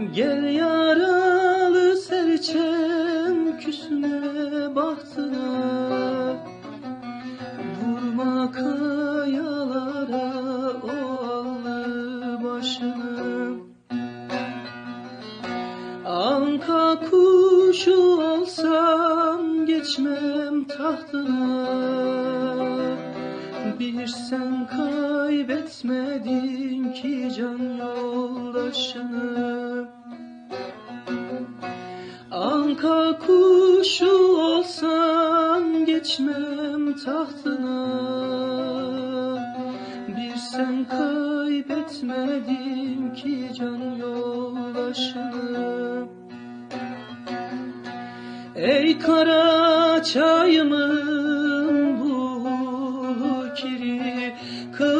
Gel yaralı serçem küsme bahtına. Vurma kayalara o allı başını. Anka kuşu olsam geçmem tahtına. Bir sen kaybetmedin ki can yoldaşını halka kuşu olsam geçmem tahtına. Bir sen kaybetmedim ki can yoldaşını. Ey kara çayımın bu kiri kıl